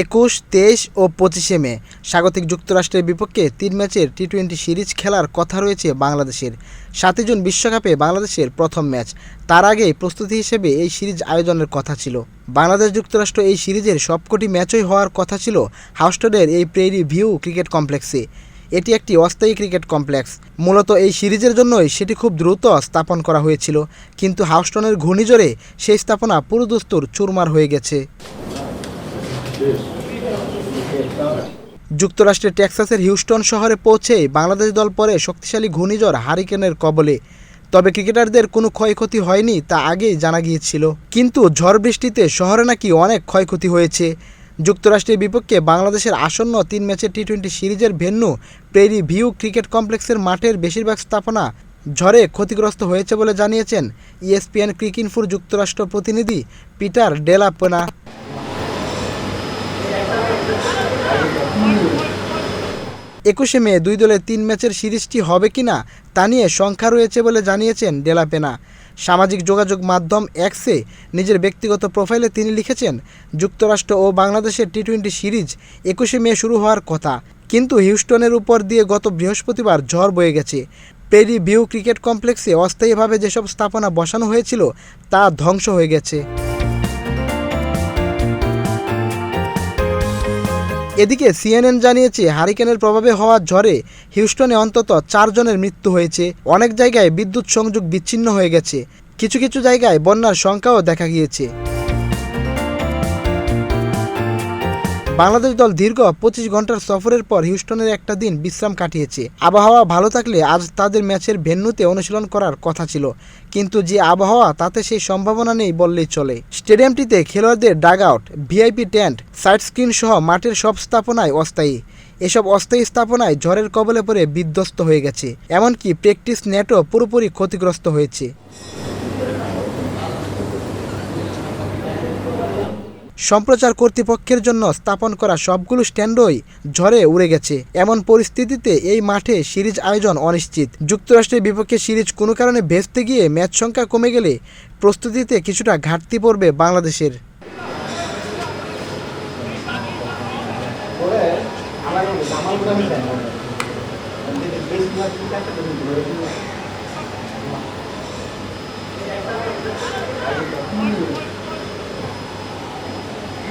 একুশ, তেইশ ও পঁচিশে মে। স্বাগতিক যুক্তরাষ্ট্রের বিপক্ষে তিন ম্যাচের টি টোয়েন্টি সিরিজ খেলার কথা রয়েছে বাংলাদেশের। সাতই জুন বিশ্বকাপে বাংলাদেশের প্রথম ম্যাচ। তার আগেই প্রস্তুতি হিসেবে এই সিরিজ আয়োজনের কথা ছিল। বাংলাদেশ যুক্তরাষ্ট্র এই সিরিজের সবকটি ম্যাচই হওয়ার কথা ছিল হাউস্টনের এই প্রেরি ভিউ ক্রিকেট কমপ্লেক্সে। এটি একটি অস্থায়ী ক্রিকেট কমপ্লেক্স। মূলত এই সিরিজের জন্যই সেটি খুব দ্রুত স্থাপন করা হয়েছিল। কিন্তু হাউস্টনের ঘূর্ণিঝড়ে সেই স্থাপনা পুরোদস্তুর চুরমার হয়ে গেছে। যুক্তরাষ্ট্রের টেক্সাসের হিউস্টন শহরে পৌঁছেই বাংলাদেশ দল পরে শক্তিশালী ঘূর্ণিঝড় হারিকেনের কবলে। তবে ক্রিকেটারদের কোনো ক্ষয়ক্ষতি হয়নি তা আগেই জানা গিয়েছিল। কিন্তু ঝড় বৃষ্টিতে শহরে নাকি অনেক ক্ষয়ক্ষতি হয়েছে। যুক্তরাষ্ট্রের বিপক্ষে বাংলাদেশের আসন্ন তিন ম্যাচের টি টোয়েন্টি সিরিজের ভেন্যু প্রেরি ভিউ ক্রিকেট কমপ্লেক্সের মাঠের বেশিরভাগ স্থাপনা ঝড়ে ক্ষতিগ্রস্ত হয়েছে বলে জানিয়েছেন ইএসপিএন ক্রিকিনফুর যুক্তরাষ্ট্র প্রতিনিধি পিটার ডেলাপোনা। একুশে মে দুই দলের তিন ম্যাচের সিরিজটি হবে কিনা তা নিয়ে সংখ্যা রয়েছে বলে জানিয়েছেন ডেলাপেনা। সামাজিক যোগাযোগ মাধ্যম এক্সে নিজের ব্যক্তিগত প্রোফাইলে তিনি লিখেছেন, যুক্তরাষ্ট্র ও বাংলাদেশের টি টোয়েন্টি সিরিজ একুশে মে শুরু হওয়ার কথা। কিন্তু হিউস্টনের উপর দিয়ে গত বৃহস্পতিবার ঝড় বয়ে গেছে। পেরি ভিউ ক্রিকেট কমপ্লেক্সে অস্থায়ীভাবে যেসব স্থাপনা বসানো হয়েছিল, তা ধ্বংস হয়ে গেছে। এদিকে সিএনএন জানিয়েছে হারিকেনের প্রভাবে হওয়া ঝড়ে হিউস্টনে অন্তত চারজনের মৃত্যু হয়েছে। অনেক জায়গায় বিদ্যুৎ সংযোগ বিচ্ছিন্ন হয়ে গেছে। কিছু কিছু জায়গায় বন্যার সংখ্যাও দেখা গিয়েছে। বাংলাদেশ দল দীর্ঘ পঁচিশ ঘণ্টার সফরের পর হিউস্টনের একটা দিন বিশ্রাম কাটিয়েছে। আবহাওয়া ভালো থাকলে আজ তাদের ম্যাচের ভেন্যুতে অনুশীলন করার কথা ছিল। কিন্তু যে আবহাওয়া, তাতে সেই সম্ভাবনা নেই বললেই চলে। স্টেডিয়ামটিতে খেলোয়াড়দের dugout VIP tent side screen সহ মাঠের সব স্থাপনায় অস্থায়ী। এসব অস্থায়ী স্থাপনায় ঝড়ের কবলে পড়ে বিধ্বস্ত হয়ে গেছে। এমনকি প্র্যাকটিস নেটও পুরোপুরি ক্ষতিগ্রস্ত হয়েছে। সম্প্রচার কর্তৃপক্ষের জন্য স্থাপন করা সবগুলো স্ট্যান্ডই ঝড়ে উড়ে গেছে। এমন পরিস্থিতিতে এই মাঠে সিরিজ আয়োজন অনিশ্চিত। যুক্তরাষ্ট্রের বিপক্ষে সিরিজ কোনো কারণে ভেস্তে গিয়ে ম্যাচ সংখ্যা কমে গেলে প্রস্তুতিতে কিছুটা ঘাটতি পড়বে বাংলাদেশের।